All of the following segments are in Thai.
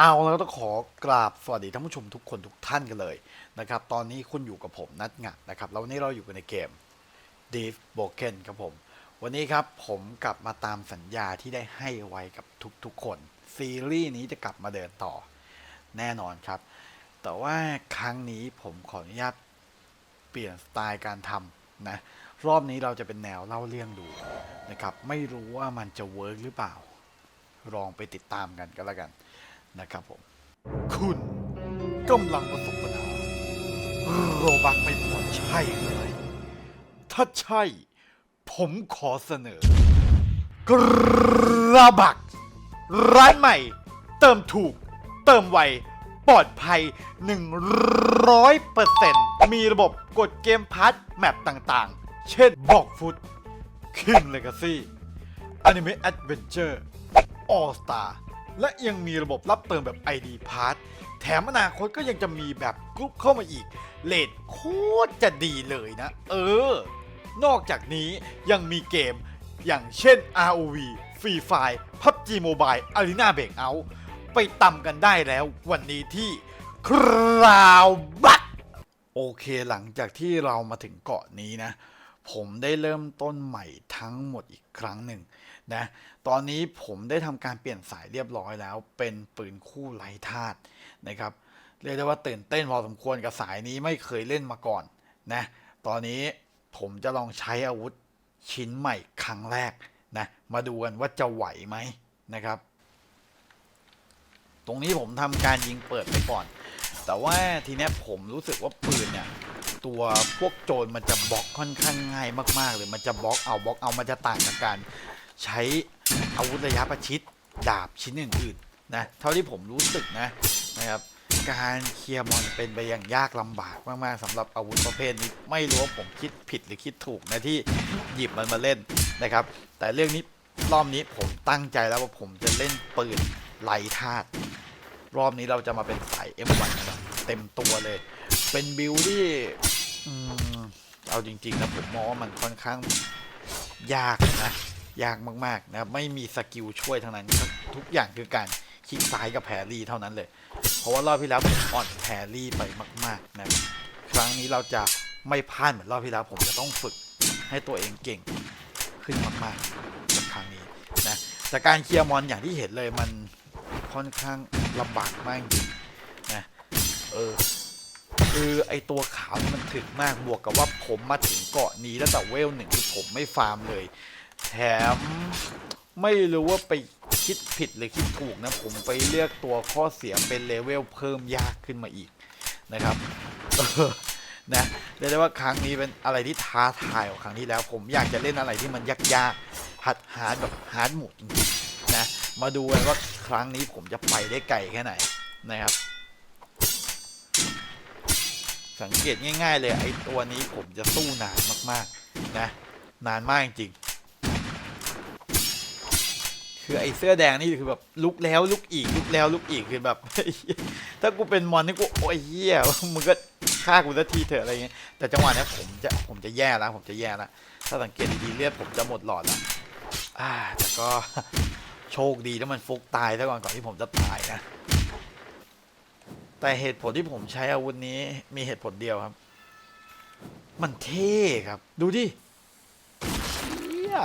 เอาแล้วต้องขอกราบสวัสดีท่านผู้ชมทุกคนทุกท่านกันเลยนะครับ ตอนนี้คุณอยู่กับผมนัดงัดนะครับ แล้ววันนี้เราอยู่กันในเกม Deep Broken ครับผม วันนี้ครับผมกลับมาตามสัญญาที่ได้ให้ไว้กับทุกๆคน ซีรีส์นี้จะกลับมาเดินต่อแน่นอนครับ แต่ว่าครั้งนี้ผมขออนุญาตเปลี่ยนสไตล์การทำนะ รอบนี้เราจะเป็นแนวเล่าเรื่องดูนะครับ ไม่รู้ว่ามันจะเวิร์กหรือเปล่า ลองไปติดตามกันก็แล้วกัน นะครับผม คุณกำลังประสบปัญหาโรบักไม่พอใช่เลยถ้าใช่ ผมขอเสนอกระบัก ร้านใหม่ เติมถูก เติมไวปลอดภัย 100%มีระบบกดเกมพัทแมปต่างๆ เช่นบอกฟุต King Legacy Anime Adventure All Star แและยังมีระบบรับเติมแบบ ID Pass แถมอนาคตก็ยังจะมีแบบกรุ๊ปเข้ามาอีก เลทโคตรจะดีเลยนะ เออ นอกจากนี้ยังมีเกมอย่างเช่น ROV Free Fire PUBG Mobile Arena Breakout ไปตำกันได้แล้ววันนี้ที่คราวบัตโอเคหลังจากที่เรามาถึงเกาะนี้นะ ผมได้เริ่มต้นใหม่ทั้งหมดอีกครั้งหนึ่ง นะตอนนี้ผมได้ทำการเปลี่ยนสายเรียบร้อยแล้ว เป็นปืนคู่ไร้ธาตุนะครับเรียกได้ว่าตื่นเต้นพอสมควรกับสายนี้ไม่เคยเล่นมาก่อนนะตอนนี้ผมจะลองใช้อาวุธชิ้นใหม่ครั้งแรกนะมาดูกันว่าจะไหวไหมนะครับ ตรงนี้ผมทำการยิงเปิดไปก่อน แต่ว่าทีเนี้ยผมรู้สึกว่าปืนเนี่ยตัวพวกโจรมันจะบล็อกค่อนข้างง่ายมากๆเลยมันจะบล็อกเอาบล็อกเอามันจะต่างกับการ ใช้อาวุธระยะประชิดดาบชิ้นอื่นๆนะเท่าที่ผมรู้สึกนะนะครับการเคลียร์มอนเป็นไปอย่างยากลำบากมากๆสำหรับอาวุธประเภทนี้ไม่รู้ว่าผมคิดผิดหรือคิดถูกนะที่หยิบมันมาเล่นนะครับ แต่เรื่องนี้รอบนี้ผมตั้งใจแล้วว่าผมจะเล่นปืนไร้ธาตุรอบนี้เราจะมาเป็นสาย M1 แบบเต็มตัวเลย เป็นบิลที่เอาจริงๆนะผมมองว่ามันค่อนข้างยากนะ ยากมากๆนะไม่มีสกิลช่วยทั้งนั้น ทุกอย่างคือการคลิกซ้ายกับแพรรี่เท่านั้นเลย เพราะว่ารอบที่แล้วผมอ่อนแพรรี่ไปมากๆนะครั้งนี้เราจะไม่พลาดเหมือนรอบที่แล้วผมจะต้องฝึกให้ตัวเองเก่งขึ้นมากๆครั้งนี้นะแต่การเคลียร์มอนอย่างที่เห็นเลยมันค่อนข้างลำบากมากจริงนะเออคือไอตัวขาวมันถึงมากบวกกับว่าผมมาถึงเกาะนี้แล้วแต่เวลหนึ่งคือผมไม่ฟาร์มเลย แถมไม่รู้ว่าไปคิดผิดหรือคิดถูกนะ ผมไปเลือกตัวข้อเสียเป็นเลเวลเพิ่มยากขึ้นมาอีกนะครับนะเรียกได้ว่าครั้งนี้เป็นอะไรที่ท้าทายกว่าครั้งที่แล้ว ผมอยากจะเล่นอะไรที่มันยากๆหัดหาแบบฮาร์ดหมุดนะมาดูกันว่าครั้งนี้ผมจะไปได้ไกลแค่ไหนนะครับ สังเกตง่าย ๆ เลยไอ้ตัวนี้ผมจะสู้นานมากๆนะนานมากจริง คือไอ้เสื้อแดงนี่คือแบบลุกแล้วลุกอีกลุกแล้วลุกอีกคือแบบ ถ้ากูเป็นมอนนี่กูโอ้ยเหี้ยมึงก็ฆ่ากูสักทีเถอะอะไรเงี้ยแต่จังหวะนี้ผมจะผมจะแย่แล้วผมจะแย่แล้วถ้าสังเกตดีเลือดผมจะหมดหลอดแล้วอ่าแต่ก็โชคดีที่มันฟุกตายซะก่อนก่อนที่ผมจะตายนะแต่เหตุผลที่ผมใช้อาวุธนี้มีเหตุผลเดียวครับ มันเท่ครับ ดูดิเฮีย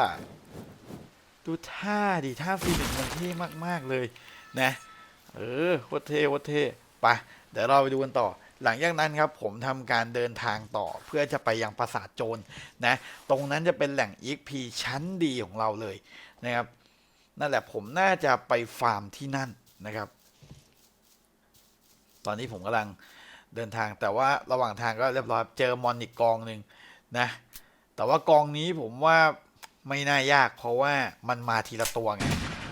ดูท่าดิท่าฟีนิกซ์มันเท่มาก ๆ เลยนะ เออโคตรเท่โคตรเท่ไปเดี๋ยวเราไปดูกันต่อ หลังจากนั้นครับผมทำการเดินทางต่อเพื่อจะไปยังปราสาทโจรนะ ตรงนั้นจะเป็นแหล่ง EXP ชั้นดีของเราเลยนะครับ นั่นแหละผมน่าจะไปฟาร์มที่นั่นนะครับ ตอนนี้ผมกำลังเดินทางแต่ว่าระหว่างทางก็เรียบร้อยเจอมอนอีกกองหนึ่งนะ แต่ว่ากองนี้ผมว่า ไม่น่ายาก เพราะว่ามันมาทีละตัวไง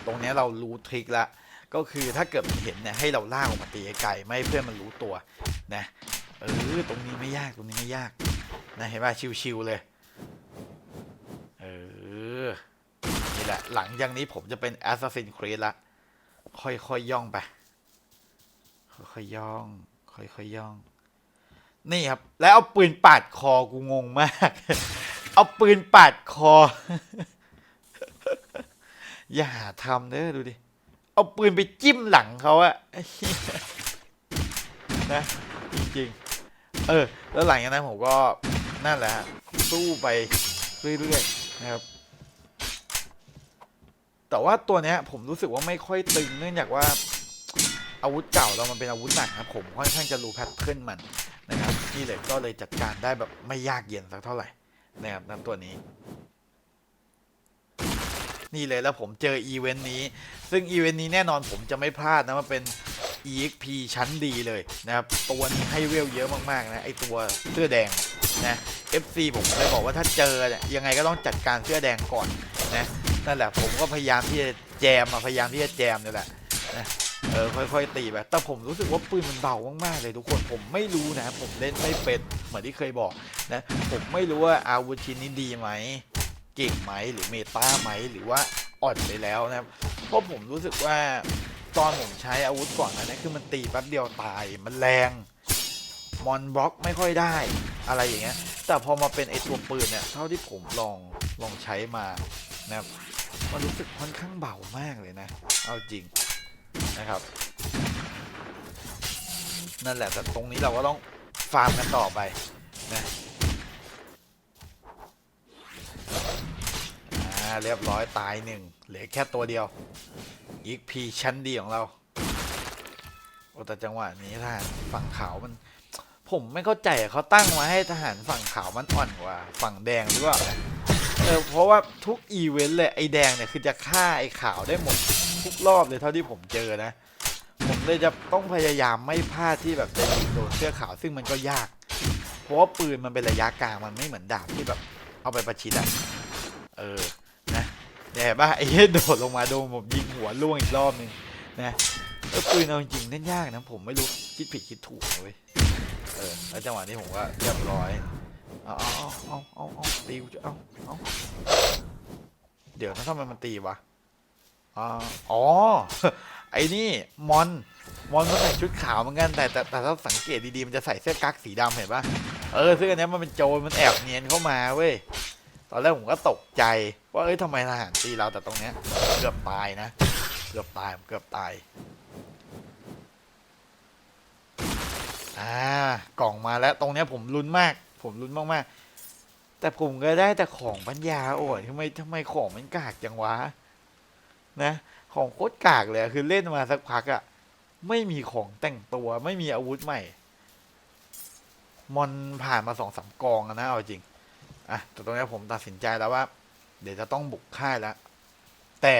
ตรงนี้เรารู้ทริคละก็คือถ้าเกิดมันเห็นเนี่ยให้เราล่าออกมาตีไกลไม่ให้เพื่อนมันรู้ตัวนะเออตรงนี้ไม่ยากตรงนี้ไม่ยากนะเห็นป่ะชิวๆเลยเออนี่แหละหลังจากนี้ผมจะเป็น Assassin's Creed ละค่อยๆยย่องไปค่อยๆย่อง ค่อยๆย่อง นี่ครับ แล้วเอาปืนปาดคอกูงงมาก เอาปืนปาดคอ อย่าหาทำเด้อดูดิ เอาปืนไปจิ้มหลังเขาอะนะจริงๆ เออ แล้วหลังจากนั้นผมก็นั่นแหละฮะสู้ไปเรื่อยๆนะครับ แต่ว่าตัวเนี้ยผมรู้สึกว่าไม่ค่อยตึงเนื่องจากว่าอาวุธเก่าเรามันเป็นอาวุธหนักนะผมค่อนข้างจะรู้แพทเทิร์นมันนะครับนี่เลยก็เลยจัดการได้แบบไม่ยากเย็นสักเท่าไหร่ นะครับนั่นตัวนี้ นี่เลยแล้วผมเจออีเวนต์นี้ ซึ่งอีเวนต์นี้แน่นอนผมจะไม่พลาดนะมันเป็น EXP ชั้นดีเลยนะครับ ตัวนี้ให้เวลเยอะมากๆนะไอตัวเสื้อแดงนะ FC ผมเลยบอกว่าถ้าเจอเนี่ยยังไงก็ต้องจัดการเสื้อแดงก่อนนะนั่นแหละผมก็พยายามที่จะแจมอะพยายามที่จะแจมนี่แหละนะ เออค่อยๆตีไปแต่ผมรู้สึกว่าปืนมันเบามากๆเลยทุกคนผมไม่รู้นะ ผมเล่นไม่เป็นเหมือนที่เคยบอกนะผมไม่รู้ว่าอาวุธชิ้นนี้ดีไหมเก่งไหมหรือเมตาไหมหรือว่าอ่อนไปแล้วนะครับเพราะผมรู้สึกว่าตอนผมใช้อาวุธก่อนนะเนี่ยคือมันตีแป๊บเดียวตายมันแรงมอนบล็อกไม่ค่อยได้อะไรอย่างเงี้ย แต่พอมาเป็นไอตัวปืนเนี่ย เท่าที่ผมลองลองใช้มานะครับมันรู้สึกค่อนข้างเบามากเลยนะ เอาจริง นะครับ นั่นแหละแต่ตรงนี้เราก็ต้องฟาร์มกันต่อไปนะเรียบร้อยตายหนึ่งเหลือแค่ตัวเดียวอีกพีชั้นดีของเราโอ้แต่จังหวะนี้ทหารฝั่งขาวมัน ผมไม่เข้าใจเขาตั้งมาให้ทหารฝั่งขาวมันอ่อนกว่า ฝั่งแดงหรือเปล่าเออเพราะว่าทุกอีเวนต์เลยไอ้แดงเนี่ยคือจะฆ่าไอ้ขาวได้หมด ทุกรอบเลยเท่าที่ผมเจอนะ ผมเลยจะต้องพยายามไม่พลาดที่แบบจะยิงโดนเสื้อขาวซึ่งมันก็ยาก เพราะว่าปืนมันเป็นระยะกลางมันไม่เหมือนดาบที่แบบเอาไปประชิดอะเออ นะเนี่ยเห็นป่ะไอ้เหี้ยโดดลงมาโดนผมยิงหัวล่วงอีกรอบนึงนะเออปืนเอาจริงๆเล่นยากนะผมไม่รู้คิดผิดคิดถูกเว้ยเออแล้วจังหวะนี้ผมก็เรียบร้อยเอาเอาเอาเอาเอาเอาตีกูจะเอาเอาเดี๋ยวนะทำไมมันตีวะ อ๋อ ไอ้นี่มอน มอนมันใส่ชุดขาวเหมือนกันแต่แต่แต่ถ้าสังเกตดีๆมันจะใส่เสื้อกั๊กสีดำเห็นปะเออซึ่งอันนี้มันเป็นโจรมันแอบเนียนเข้ามาเว้ยตอนแรกผมก็ตกใจ ว่าเอ้ยทำไมทหารตีเราแต่ตรงเนี้ยเกือบตายนะ เกือบตายเกือบตายอ่ากล่องมาแล้วตรงเนี้ยผมลุ้นมาก ผมลุ้นมากๆแต่ผมก็ได้แต่ของปัญญาอ่อนทำไมทำไมของมันกากจังวะ นะของโคตรกากเลยคือเล่นมาสักพักอะไม่มีของแต่งตัวไม่มีอาวุธใหม่ มอนผ่านมาสองสามกองนะเอาจริงอะแต่ตรงนี้ผมตัดสินใจแล้วว่า เดี๋ยวจะต้องบุกค่ายแล้ว แต่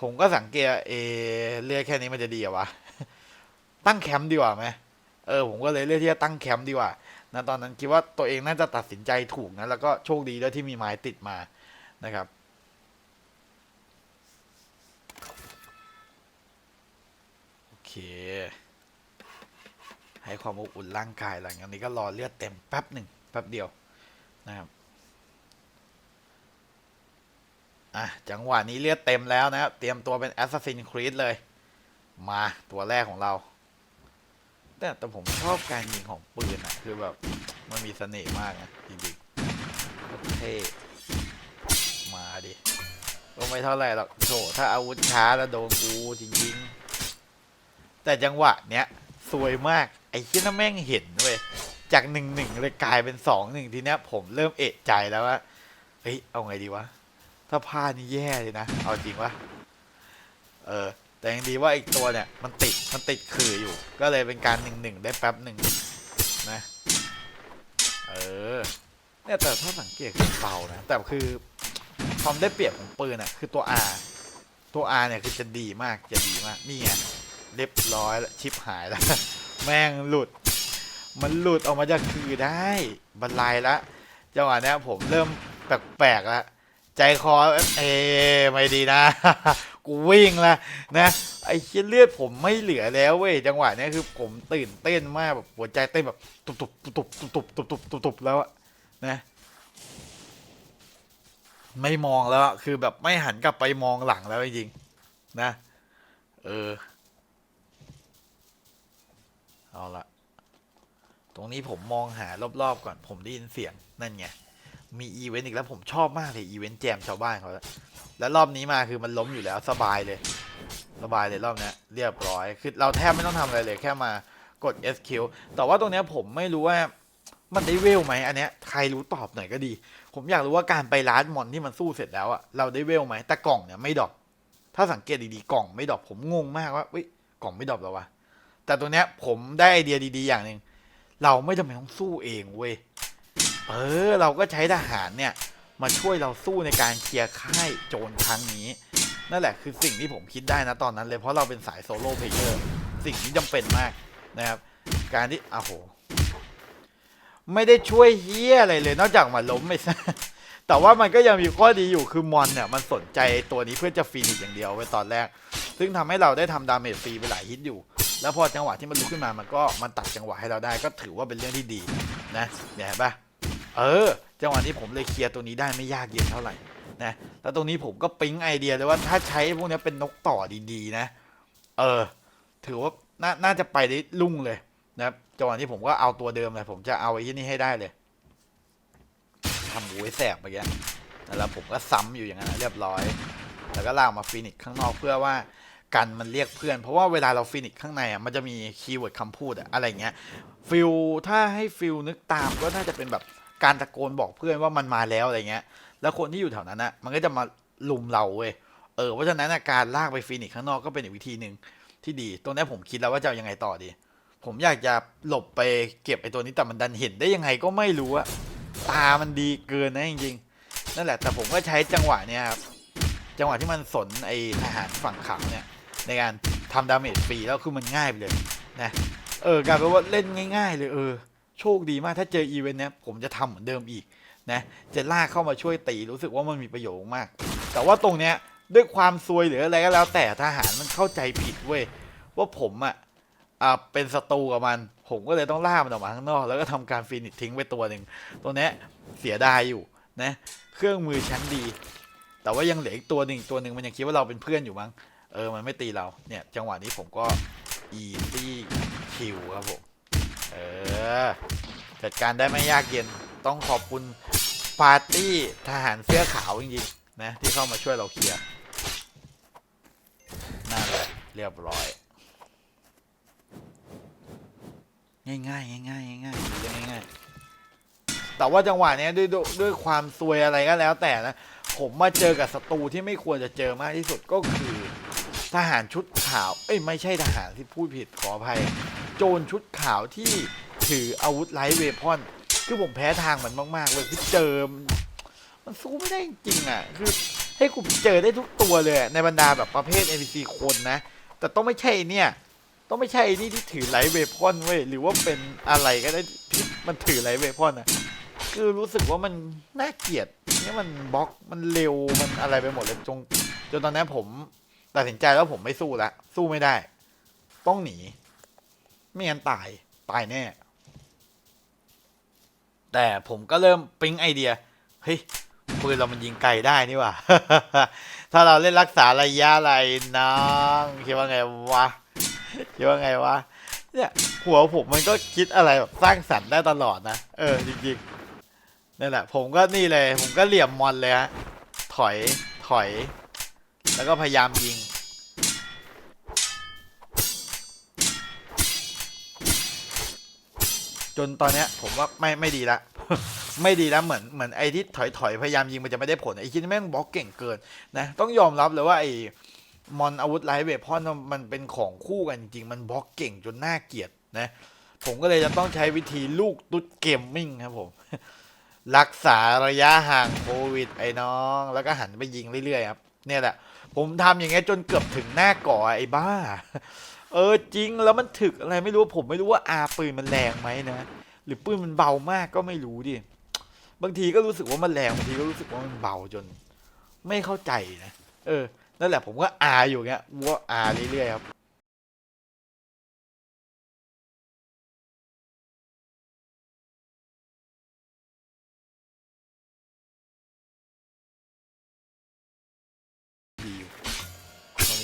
ผมก็สังเกตเอเลือกแค่นี้มันจะดีเหรอวะตั้งแคมป์ดีกว่าไหมเออผมก็เลยเลือกที่จะตั้งแคมป์ดีกว่านะตอนนั้นคิดว่าตัวเองน่าจะตัดสินใจถูกนะแล้วก็โชคดีด้วยที่มีไม้ติดมานะครับ โอเค ให้ความอบอุ่นร่างกายหลังจากนี้ก็รอเลือดเต็มแป๊บหนึ่งแป๊บเดียวนะครับอะจังหวะนี้เลือดเต็มแล้วนะครับ เตรียมตัวเป็น Assassin's Creed เลย มาตัวแรกของเรา แต่แต่ผมชอบการยิงของปืนอะคือแบบมันมีเสน่ห์มากนะจริงๆโอเคมาดิก็ไม่เท่าไหร่หรอกโถถ้าอาวุธช้าแล้วโดนกูจริงๆ แต่จังหวะเนี้ยสวยมากไอ้ที่น่าแม่งเห็นเว้ยจากหนึ่งหนึ่งเลยกลายเป็นสองหนึ่งทีเนี้ยผมเริ่มเอะใจแล้วว่าเฮ้ยเอาไงดีวะถ้าพลาดนี่แย่เลยนะเอาจริงวะเออแต่ยังดีว่าอีกตัวเนี่ยมันติดมันติดขื่ออยู่ ก็เลยเป็นการหนึ่งหนึ่งได้แป๊บหนึ่งนะเออเนี่ยแต่ถ้าสังเกตคือเบานะแต่คือความได้เปรียบของปืนอะคือตัว R ตัว R เนี่ยคือจะดีมากจะดีมากนี่ไง เรียบร้อยแล้วชิปหายแล้ว แม่งหลุด มันหลุดออกมาจากคือได้บรรลัยละจังหวะนี้ผมเริ่มแปลกๆแล้วใจคอเอไม่ดีนะ กูวิ่งละนะไอ้เลือดผมไม่เหลือแล้วเว้ยจังหวะนี้คือผมตื่นเต้นมากแบบหัวใจเต้นแบบตุบตุบตุบตุบตุบตุบตุบตุบตุบแล้วอะนะไม่มองแล้วคือแบบไม่หันกลับไปมองหลังแล้วจริงๆนะ เออ เอาละตรงนี้ผมมองหารอบๆก่อนผมได้ยินเสียงนั่นไงมีอีเวนต์อีกแล้วผมชอบมากเลยอีเวนต์แจมชาวบ้านเขาแล้วรอบนี้มาคือมันล้มอยู่แล้วสบายเลย สบายเลยรอบนี้เรียบร้อยคือเราแทบไม่ต้องทำอะไรเลยแค่มากด SQ แต่ว่าตรงนี้ผมไม่รู้ว่ามันได้เวลไหมอันเนี้ยใครรู้ตอบหน่อยก็ดี ผมอยากรู้ว่าการไปร้านมอนที่มันสู้เสร็จแล้วอะเราได้เวลไหมแต่กล่องเนี่ยไม่ดรอปถ้าสังเกตดีๆกล่องไม่ดรอปผมงงมากว่าเฮ้ยกล่องไม่ดรอปแล้ววะ แต่ตัวเนี้ยผมได้ไอเดียดี ๆ อย่างหนึ่งเราไม่จำเป็นต้องสู้เองเว้ยเออเราก็ใช้ทหารเนี่ย มาช่วยเราสู้ในการเคลียร์ค่ายโจรครั้งนี้ นั่นแหละคือสิ่งที่ผมคิดได้นะตอนนั้นเลยเพราะเราเป็นสายโซโล่เพลเยอร์สิ่งนี้จำเป็นมากนะครับ การที่อ้โห ไม่ได้ช่วยเฮียอะไรเลย นอกจากมาล้มไม่ซะแต่ว่ามันก็ยังมีข้อดีอยู่คือมอนเนี่ยมันสนใจตัวนี้เพื่อจะฟีนิชอย่างเดียวไว้ตอนแรก ซึ่งทำให้เราได้ทำดาเมจฟรีไปหลายฮิตอยู่ แล้วพอจังหวะที่มันลุกขึ้นมามันก็มันตัดจังหวะให้เราได้ก็ถือว่าเป็นเรื่องที่ดีนะเนี่ยเห็นปะเออ จังหวะนี้ผมเลยเคลียร์ตัวนี้ได้ไม่ยากเย็นเท่าไหร่นะแล้วตรงนี้ผมก็ปิ๊งไอเดียเลยว่าถ้าใช้พวกนี้เป็นนกต่อดีๆ นะ เออ ถือว่านาน่าจะไปได้ลุ่งเลยนะจังหวะที่ผมก็เอาตัวเดิมเลยผมจะเอาไอ้ที่นี่ให้ได้เลยทำหูไว้แสบไปแกแล้วผมก็ซ้ำอยู่อย่างนั้นเรียบร้อย แล้วก็ลากมาฟินิกข้างนอกเพื่อว่า กันมันเรียกเพื่อน เพราะว่าเวลาเราฟินิกข้างในอะมันจะมีคีย์เวิร์ดคำพูดอะอะไรเงี้ยฟิลถ้าให้ฟิลนึกตามก็น่าจะเป็นแบบการตะโกนบอกเพื่อนว่ามันมาแล้วอะไรเงี้ย แล้วคนที่อยู่แถวนั้นนะมันก็จะมาลุมเราเว้ยเออเพราะฉะนั้นการลากไปฟินิกข้างนอกก็เป็นอีกวิธีหนึ่งที่ดี ตรงนี้ผมคิดแล้วว่าจะเอายังไงต่อดี ผมอยากจะหลบไปเก็บไอ้ตัวนี้แต่มันดันเห็นได้ยังไงก็ไม่รู้อะตามันดีเกินนะจริงๆ นั่นแหละแต่ผมก็ใช้จังหวะเนี้ยครับจังหวะที่มันสนไอ้ทหารฝั่งขาวเนี่ย ในการทำดาเมจฟรีแล้วคือมันง่ายไปเลยนะเออกลายเป็นว่าเล่นง่าย ๆ เลยเออโชคดีมากถ้าเจออีเวนต์เนี้ยผมจะทำเหมือนเดิมอีกนะจะลากเข้ามาช่วยตีรู้สึกว่ามันมีประโยชน์มาก แต่ว่าตรงเนี้ยด้วยความซวยหรืออะไรก็แล้ว แต่ทหารมันเข้าใจผิดเว้ยว่าผมอะอ่าเป็นศัตรูกับมัน ผมก็เลยต้องล่ามันออกมาข้างนอก แล้วก็ทำการฟินิชทิ้งไปตัวหนึ่งตรงเนี้ยเสียดายอยู่นะเครื่องมือชั้นดี แต่ว่ายังเหลืออีกตัวหนึ่งตัวหนึ่งมันยังคิดว่าเราเป็นเพื่อนอยู่มั้ง เออมันไม่ตีเราเนี่ย จังหวะนี้ผมก็ easy kill ครับผมเออจัดการได้ไม่ยากเย็นต้องขอบคุณปาร์ตี้ทหารเสื้อขาวจริงๆนะที่เข้ามาช่วยเราเคลียร์นั่นแหละเรียบร้อย ง่ายง่ายง่ายง่ายๆเรื่องง่ายแต่ว่าจังหวะนี้ด้วยด้วยด้วยความซวยอะไรก็แล้วแต่นะ ผมมาเจอกับศัตรูที่ไม่ควรจะเจอมากที่สุดก็คือ ทหารชุดขาว เอ้ยไม่ใช่ทหารที่พูดผิดขออภัย โจรชุดขาวที่ถืออาวุธไลท์เวพอน คือผมแพ้ทางมันมาก ๆ เลยคือเจอมันสู้ไม่ได้จริงอะ คือให้กูเจอได้ทุกตัวเลยในบรรดาแบบประเภท NPC คนนะ แต่ต้องไม่ใช่เนี่ย ต้องไม่ใช่นี่ที่ถือไลท์เวพอนเว้ยหรือว่าเป็นอะไรก็ได้ที่มันถือไลท์เวพอนอะคือรู้สึกว่ามันน่าเกลียดเนี่ยมันบล็อกมันเร็วมันอะไรไปหมดเลยจงจนตอนนี้ผม ตัดสินใจแล้วผมไม่สู้ละสู้ไม่ได้ ต้องหนี ไม่งั้นตาย ตายแน่ แต่ผมก็เริ่มปิ๊งไอเดีย เฮ้ยปืนเรามันยิงไกลได้นี่ว่า ถ้าเราเล่นรักษาระยะอะไรน้องคิดว่าไงวะคิดว่าไงวะ เนี่ย หัวผมมันก็คิดอะไรแบบสร้างสรรค์ได้ตลอดนะ เออจริงๆนั่แหละ ผมก็นี่เลย ผมก็เหลี่ยมมอนเลยฮะ ถอย ถอย แล้วก็พยายามยิง จนตอนเนี้ยผมว่าไม่ไม่ดีละ ไม่ดีแล้วเหมือนเหมือนไอ้ที่ถอยถอยพยายามยิงมันจะไม่ได้ผลไอ้ที่แม่งบล็อกเก่งเกินนะต้องยอมรับเลยว่าไอ้มอนอาวุธไลท์เวพอนมันเป็นของคู่กันจริงมันบล็อกเก่งจนน่าเกลียดนะผมก็เลยจะต้องใช้วิธีลูกตุ๊ดเกมมิ่งครับผม รักษาระยะห่างโควิดไอ้น้อง แล้วก็หันไปยิงเรื่อยๆครับ เนี่ยแหละ ผมทำอย่างเงี้ยจนเกือบถึงหน้าก่อไอ้บ้า เออจริงแล้วมันถึกอะไรไม่รู้ผมไม่รู้ว่าอาปืนมันแรงไหมนะหรือปืนมันเบามากก็ไม่รู้ดิบางทีก็รู้สึกว่ามันแรงบางทีก็รู้สึกว่ามันเบาจน ไม่เข้าใจนะเออนั่นแหละผมก็อาอยู่เงี้ยว่าอาเรื่อยๆครับ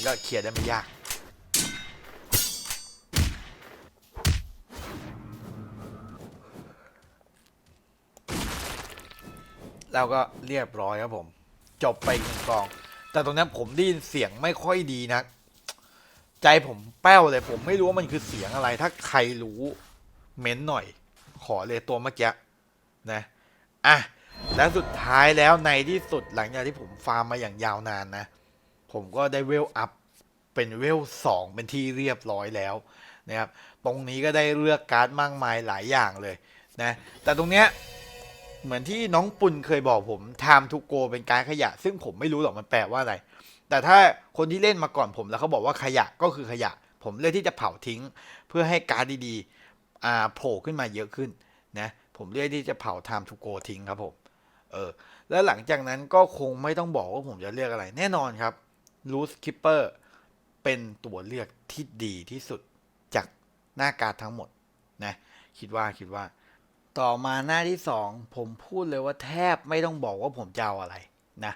นี้ก็เคลียร์ได้ไม่ยากแล้วก็เรียบร้อยครับผม จบไปหนึ่งกอง แต่ตรงนี้ผมได้ยินเสียงไม่ค่อยดีนะใจผมแป้วเลยผมไม่รู้ว่ามันคือเสียงอะไร ถ้าใครรู้เม้นหน่อย ขอเลยตัวเมื่อกี้นะอะและสุดท้ายแล้วในที่สุดหลังจากที่ผมฟาร์มมาอย่างยาวนานนะ ผมก็ได้เวลอัพเป็นเวลสองเป็นที่เรียบร้อยแล้วนะครับตรงนี้ก็ได้เลือกการ์ดมากมายหลายอย่างเลยนะแต่ตรงเนี้ยเหมือนที่น้องปุณเคยบอกผม time to go เป็นการดขยะ ซึ่งผมไม่รู้หรอกมันแปลว่าอะไร แต่ถ้าคนที่เล่นมาก่อนผมแล้วเขาบอกว่าขยะก็คือขยะ ผมเลือกที่จะเผาทิ้ง เพื่อให้การ์ดดีๆอาโผล่ขึ้นมาเยอะขึ้นนะผมเลือกที่จะเผา time to go ทิ้งครับผมเออแล้วหลังจากนั้นก็คงไม่ต้องบอกว่าผมจะเลือกอะไรแน่นอนครับ Loose Keeper เป็นตัวเลือกที่ดีที่สุดจากหน้าการดทั้งหมดนะคิดว่าคิดว่า ต่อมาหน้าที่สองผมพูดเลยว่าแทบไม่ต้องบอกว่าผมจะเอาอะไรนะ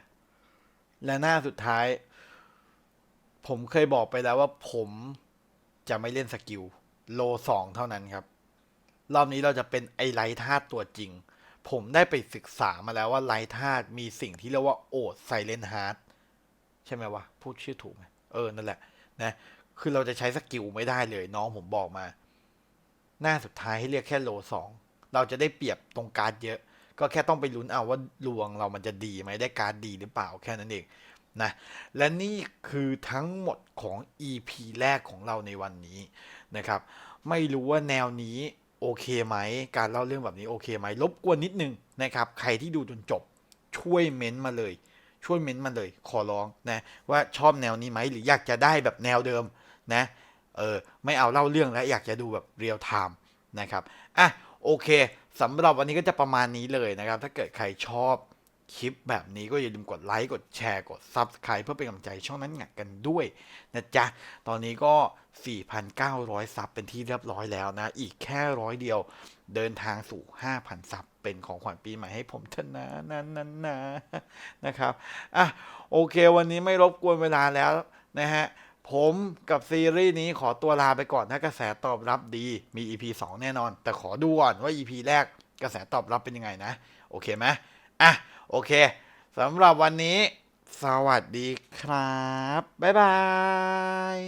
และหน้าสุดท้าย ผมเคยบอกไปแล้วว่าผมจะไม่เล่นสกิลโลสองเท่านั้นครับ รอบนี้เราจะเป็นไอไลท์ธาตุตัวจริง ผมได้ไปศึกษามาแล้วว่าไลท์ธาตุมีสิ่งที่เรียกว่าโอดไซเลนฮาร์ด ใช่ไหมวะพูดชื่อถูกไหมเออนั่นแหละนะคือเราจะใช้สกิลไม่ได้เลยน้องผมบอกมา หน้าสุดท้ายให้เรียกแค่โลสองเราจะได้เปรียบตรงการ์ดเยอะ ก็แค่ต้องไปลุ้นเอาว่าดวงเรามันจะดีไหมได้การ์ดดีหรือเปล่าแค่นั้นเองนะและนี่คือทั้งหมดของ EP แรกของเราในวันนี้นะครับ ไม่รู้ว่าแนวนี้โอเคไหม การเล่าเรื่องแบบนี้โอเคไหมรบกวนนิดนึงนะครับ ใครที่ดูจนจบช่วยเม้นต์มาเลย ช่วยเม้นต์มาเลย ขอร้องนะว่าชอบแนวนี้ไหมหรืออยากจะได้แบบแนวเดิมนะเออไม่เอาเล่าเรื่องแล้วอยากจะดูแบบเรียลไทม์นะครับอะโอเคสำหรับวันนี้ก็จะประมาณนี้เลยนะครับ ถ้าเกิดใครชอบคลิปแบบนี้ก็อย่าลืมกดไลค์กดแชร์กด Subscribe เพื่อเป็นกำลังใจช่องนั้นหงักกันด้วยนะจ๊ะ ตอนนี้ก็ 4,900 ซับเป็นที่เรียบร้อยแล้วนะ อีกแค่ร้อยเดียวเดินทางสู่ 5,000 ซับ เป็นของขวัญปีใหม่ให้ผมเถอะนะนั้นนั้นนะนะครับอะโอเค วันนี้ไม่รบกวนเวลาแล้วนะฮะผมกับซีรีส์นี้ขอตัวลาไปก่อนถ้ากระแสตอบรับดีมี EP 2 แน่นอน แต่ขอดูก่อนว่า EP แรกกระแสตอบรับเป็นยังไงนะ โอเคไหมอะโอเคสำหรับวันนี้ สวัสดีครับ บ๊ายบาย